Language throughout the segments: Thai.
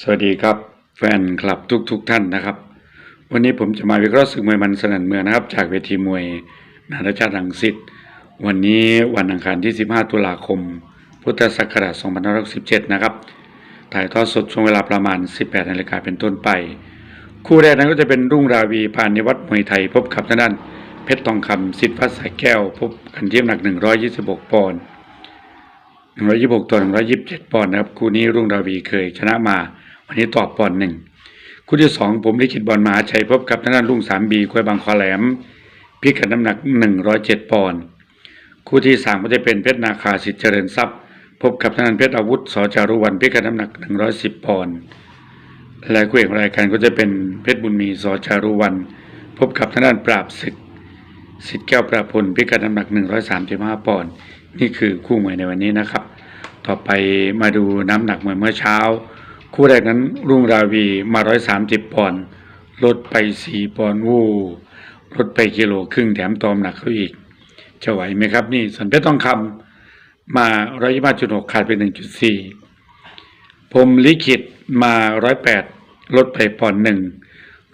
สวัสดีครับ แฟนคลับทุกๆทท่านนะครับ วันนี้ผมจะมาวิเคราะห์ศึกมวยมันสนั่นเมืองนะครับ จากเวทีมวยนานาชาติรังสิตวันนี้วันอังคารที่ 15 ตุลาคม พุทธศักราช2517นะครับ ถ่ายทอดสดช่วงเวลาประมาณ 18นาฬิกาเป็นต้นไป คู่แรกนั้นก็จะเป็นรุ่งราวีพานในวัดมวยไทย พบกับทางด้านเพชรทองคำสิทธิ์พัฒสายแก้ว พบกันที่น้ำหนัก 126 ปอนด์ 126ต่อ127ปอนด์นะครับคู่นี้รุ่งราวีเคยชนะมา วันนี้ตอบปอนด์หนึ่งคู่ที่สองผมลิขิตบอลมหาชัยพบกับทางด้านรุ่งสามบีควยบางคอแหลมพิกัดน้ำหนัก107ปอนด์คู่ที่สามก็จะเป็นเพชรนาคาสิทธิ์เจริญทรัพย์ พบกับทางด้านเพชรอาวุธสจารุวันพิกัดน้ำหนัก110ปอนด์และคู่เอกรายการก็จะเป็นเพชรบุญมีสจารุวัน พบกับทางด้านปราบศึกสิทธิ์แก้วประพลพิกัดน้ำหนัก135ปอนด์ นี่คือคู่มวยในวันนี้นะครับ ต่อไปมาดูน้ำหนักมวยเมื่อเช้า คู่แรกนั้นรุ่งราวีมา130ปอนด์ลดไป4ปอนด์วูลดไปกิโลครึ่งแถมตอมหนักเขาอีก จะไหวไหมครับ นี่ส่วนเพชรทองคำมา125.6ขาดไป1.4ผมลิขิตมา108ลดไปปอนด์หนึ่ง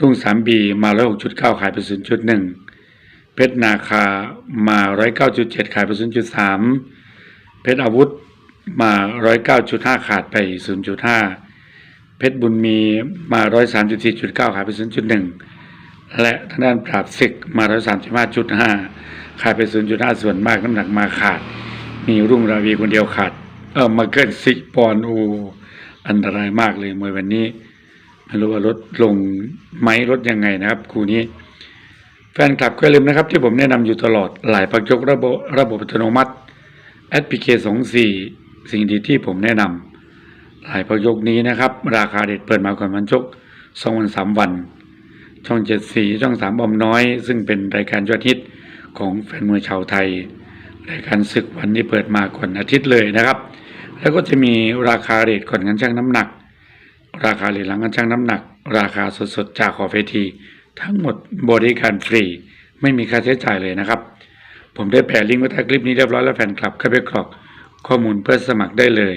รุ่งสามบีมา106.9ขายไป0.1 เพชรนาคามา109.7ขายไป0.3เพชรอาวุธมา109.5ขาดไป0.5เพชรบุญมีมา134.9ขายไป0.1และทางด้านปราบศึกมา135.5ขายไป0.5ส่วนมากน้ำหนักมาขาด มีรุ่งราวีคนเดียวขาด เออมาเกินสิปอนด์โออันตรายมากเลยมวยวันนี้ไม่รู้ว่าลดลงไหมลดยังไงนะครับ คู่นี้ แฟนคลับก็อย่าลืมนะครับ ที่ผมแนะนำอยู่ตลอดหลายปักยกระบบระบบอัตโนมัติแอดพลิเคสองสี่สิ่งดีที่ผมแนะนำหลายปักยกนี้นะครับ ราคาเด็ดเปิดมาก่อนวันชกสองวันสามวัน ช่องเจ็ดสีช่องสามบอมน้อย ซึ่งเป็นรายการยอดฮิตของแฟนมวยชาวไทยรายการศึกวันนี้เปิดมาก่อนอาทิตย์เลยนะครับ แล้วก็จะมีราคาเรทก่อนกันช่างน้ำหนัก ราคาเรียญหลังกันช่างน้ำหนัก ราคาสดๆจากขอเวที ทั้งหมดบริการฟรี ไม่มีค่าใช้จ่ายเลยนะครับ ผมได้แปะลิงก์ไว้ใต้คลิปนี้เรียบร้อยแล้วแฟนคลับเข้าไปกรอกข้อมูลเพื่อสมัครได้เลย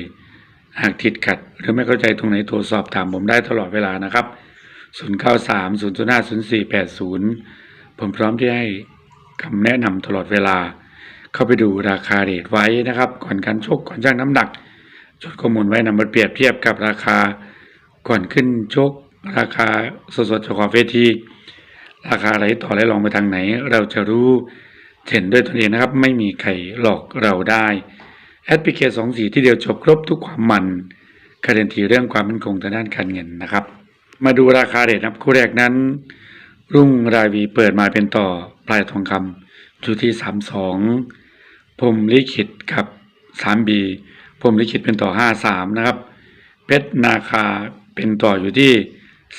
หากติดขัด หรือไม่เข้าใจตรงไหนโทรสอบถามผมได้ตลอดเวลานะครับ 093 005 0480 ผมพร้อมที่ให้คำแนะนำตลอดเวลา เข้าไปดูราคาเรทไว้นะครับ ก่อนการชกก่อนช่างน้ำหนัก จดข้อมูลไว้นำมาเปรียบเทียบกับราคา ก่อนขึ้นชกราคาสดๆจากขอบเวที ราคาไหลต่อไหลลองไปทางไหน เราจะรู้เห็นด้วยตนเองนะครับ ไม่มีใครหลอกเราได้แอดพิเคสองสีที่เดียวจบครบทุกความมันการันตีเรื่องความมั่นคงทางด้านการเงินนะครับ มาดูราคาเรทนครับคู่แรกนั้น รุ่งรายวีเปิดมาเป็นต่อปลายทองคำอยู่ที่สามสองพรมลิขิตกับสามบีพรมลิขิตเป็นต่อห้าสามนะครับ เพชรนาคาเป็นต่ออยู่ที่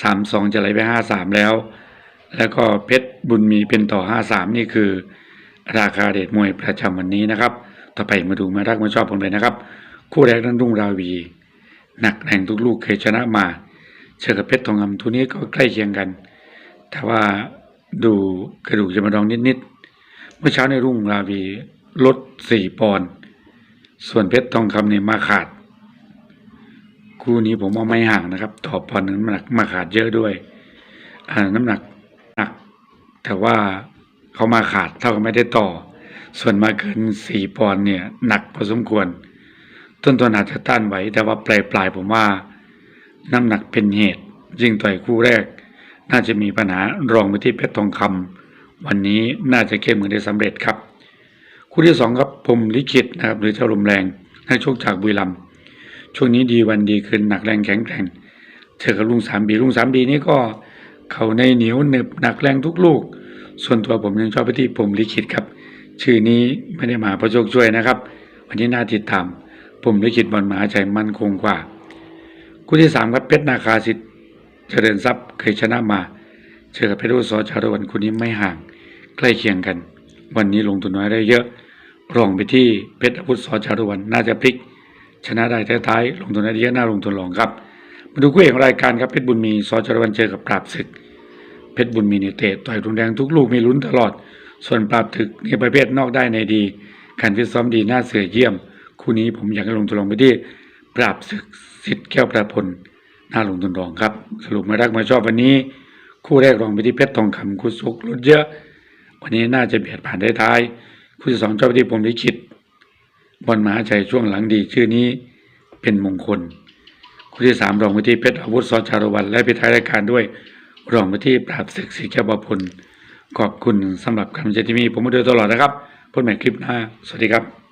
สามสองจะไหลไปห้าสามแล้ว แล้วก็เพชรบุญมีเป็นต่อห้าสามนี่คือ ราคาเดทมวยประจำวันนี้นะครับ ต่อไปมาดูมารักมาชอบผมเลยนะครับ คู่แรกนั้นรุ่งราวี หนักแรงทุกลูกเคยชนะมา เชือกับเพชรทองคำทุกนี้ก็ใกล้เคียงกัน แต่ว่าดูกระดูกจะมาดองนิดๆ เมื่อเช้าในรุ่งราวีลดสี่ปอนด์ส่วนเพชรทองคำเนี่ยมาขาด คู่นี้ผมว่าไม่ห่างนะครับ ต่อปอนด์น้ำหนักมาขาดเยอะด้วยน้ำหนัก แต่ว่าเขามาขาดเท่ากับไม่ได้ต่อ ส่วนมาเกินสี่ปอนด์เนี่ยหนักพอสมควร ต้นตนอาจจะต้านไหวแต่ว่าปลายปลายผมว่า น้ำหนักเป็นเหตุยิ่งต่อยคู่แรก น่าจะมีปัญหารองไปที่เพชรทองคำวันนี้น่าจะเก็บมือได้สำเร็จครับ คู่ที่สองครับผมลิขิตนะครับหรือเจ้าลมแรงให้โชคจากบุรีรัมย์ช่วงนี้ดีวันดีคืนหนักแรงแข็งแกร่งเจอกับลุงสามบีลุงสามบีนี่ก็ เขาในเหนียวหนึบหนักแรงทุกลูก ส่วนตัวผมยังชอบไปที่ผมลิขิตครับ ชื่อนี้ไม่ได้มาประโชคช่วยนะครับ วันนี้น่าติดตาม ผมลิขิตบอลมาชัยมั่นคงกว่า คู่ที่สามครับเพชรนาคาสิทธิ์เจริญทรัพย์เคยชนะมาเจอกับเพชรอุสอชาละวันคู่นี้ไม่ห่าง ใกล้เคียงกัน วันนี้ลงทุนน้อยได้เยอะรองไปที่เพชรอาวุธสอชาละวันน่าจะพลิก ชนะได้ท้ายๆลงทุนได้เยอะน่าลงทุนรองครับ มาดูคู่เอกรายการครับเพชรบุญมีสอชาละวันเจอกับปราบศึก เพชรบุญมีเนี่ยเตะต่อยรุนแรงทุกลูกมีลุ้นตลอด ส่วนปราบถึกในประเภทนอกได้ในดีการฟิตซ้อมดีน่าเสือเยี่ยม คู่นี้ผมอยากให้ลงทุนลงไปที่ปราบศึกสิทธิ์แก้วประพลน่าลงทุนรองครับ สรุปมารักมาชอบวันนี้ คู่แรกรองไปที่เพชรทองคำคู่ซุกลดเยอะ วันนี้น่าจะเบียดผ่านได้ท้าย คู่ที่สองชอบไปที่ผมลิขิตบอลมหาชัยช่วงหลังดีชื่อนี้เป็นมงคล คนที่สามรองไปที่เพชรอาวุธซอชารวัน และปิดท้ายรายการด้วยรองไปที่ปราบศึกศรีแก้วบพลขอบคุณสำหรับการใจที่มีผมมาโดยตลอดนะครับพบใหม่คลิปหน้าสวัสดีครับ